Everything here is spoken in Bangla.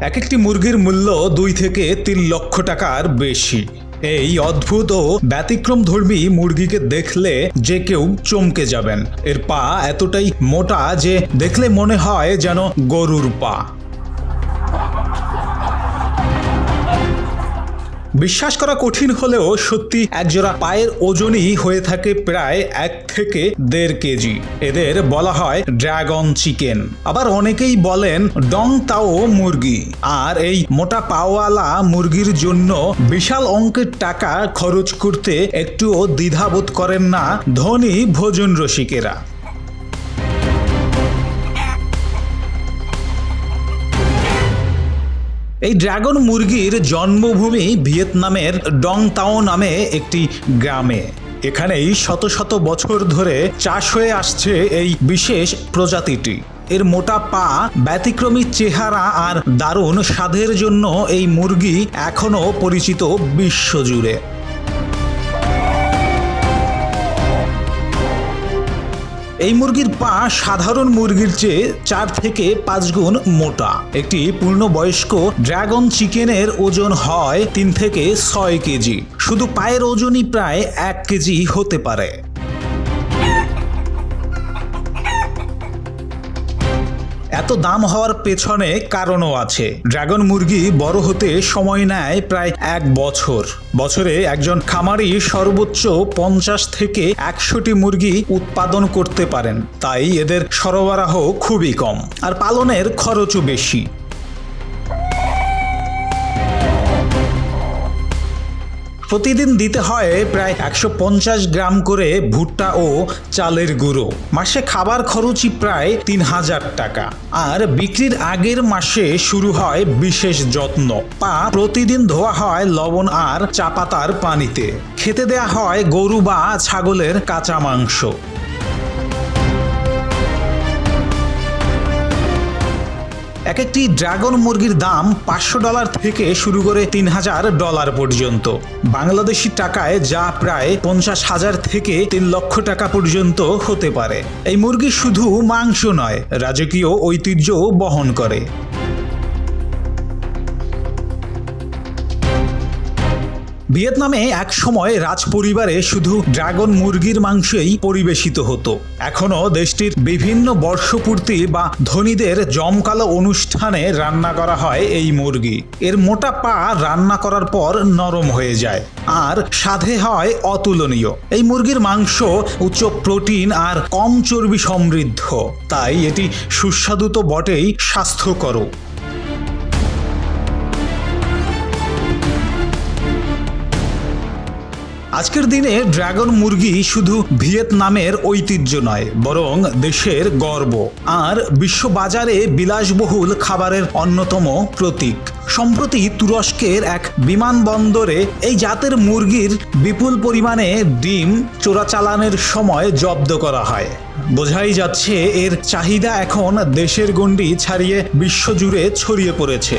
এক একটি মুরগির মূল্য দুই থেকে তিন লক্ষ টাকার বেশি। এই অদ্ভুত ও ব্যতিক্রম ধর্মী মুরগিকে দেখলে যে কেউ চমকে যাবেন। এর পা এতটাই মোটা যে দেখলে মনে হয় যেন গরুর পা। বিশ্বাস করা কঠিন হলেও সত্যি একজোড়া পায়ের ওজনই হয়ে থাকে প্রায় এক থেকে দেড় কেজি। এদের বলা হয় ড্রাগন চিকেন। আবার অনেকেই বলেন ডং তাও মুরগি। আর এই মোটা পাওয়ালা মুরগির জন্য বিশাল অঙ্কের টাকা খরচ করতে একটুও দ্বিধাবোধ করেন না ধনী ভোজন রসিকেরা। এই ড্রাগন মুরগির জন্মভূমি ভিয়েতনামের ডংতাও নামে একটি গ্রামে। এখানেই শত শত বছর ধরে চাষ হয়ে আসছে এই বিশেষ প্রজাতিটি। এর মোটা পা, ব্যতিক্রমী চেহারা আর দারুণ স্বাদের জন্য এই মুরগি এখনও পরিচিত বিশ্বজুড়ে। এই মুরগির পা সাধারণ মুরগির চেয়ে চার থেকে পাঁচ গুণ মোটা। একটি পূর্ণবয়স্ক ড্রাগন চিকেনের ওজন হয় তিন থেকে ছয় কেজি। শুধু পায়ের ওজনই প্রায় এক কেজি হতে পারে। এত দাম হওয়ার পেছনে কারণও আছে। ড্রাগন মুরগি বড় হতে সময় নেয় প্রায় এক বছর। বছরে একজন খামারি সর্বোচ্চ পঞ্চাশ থেকে একশোটি মুরগি উৎপাদন করতে পারেন। তাই এদের সরবরাহ খুবই কম। আর পালনের খরচও বেশি। প্রতিদিন দিতে হয় প্রায় একশো পঞ্চাশ গ্রাম করে ভুট্টা ও চালের গুঁড়ো। মাসে খাবার খরচই প্রায় তিন হাজার টাকা। আর বিক্রির আগের মাসে শুরু হয় বিশেষ যত্ন। পা প্রতিদিন ধোয়া হয় লবণ আর চাপাতার পানিতে। খেতে দেয়া হয় গরু বা ছাগলের কাঁচা মাংস। এক একটি ড্রাগন মুরগির দাম পাঁচশো ডলার থেকে শুরু করে তিন হাজার ডলার পর্যন্ত। বাংলাদেশি টাকায় যা প্রায় পঞ্চাশ হাজার থেকে তিন লক্ষ টাকা পর্যন্ত হতে পারে। এই মুরগি শুধু মাংস নয়, রাজকীয় ঐতিহ্য বহন করে। ভিয়েতনামে এক সময় রাজ পরিবারে শুধু ড্রাগন মুরগির মাংসই পরিবেশিত হতো। এখনও দেশটির বিভিন্ন বর্ষপূর্তি বা ধনীদের জমকালো অনুষ্ঠানে রান্না করা হয় এই মুরগি। এর মোটা পা রান্না করার পর নরম হয়ে যায় আর স্বাদে হয় অতুলনীয়। এই মুরগির মাংস উচ্চ প্রোটিন আর কম চর্বি সমৃদ্ধ। তাই এটি সুস্বাদু তো বটেই, স্বাস্থ্যকরও। আজকের দিনে ড্রাগন মুরগি শুধু ভিয়েতনামের ঐতিহ্য নয়, বরং দেশের গর্ব। আর বিশ্ববাজারে বিলাসবহুল খাবারের অন্যতম প্রতীক। সম্প্রতি তুরস্কের এক বিমানবন্দরে এই জাতের মুরগির বিপুল পরিমাণে ডিম চোরাচালানের সময় জব্দ করা হয়। বোঝাই যাচ্ছে, এর চাহিদা এখন দেশের গণ্ডি ছাড়িয়ে বিশ্বজুড়ে ছড়িয়ে পড়েছে।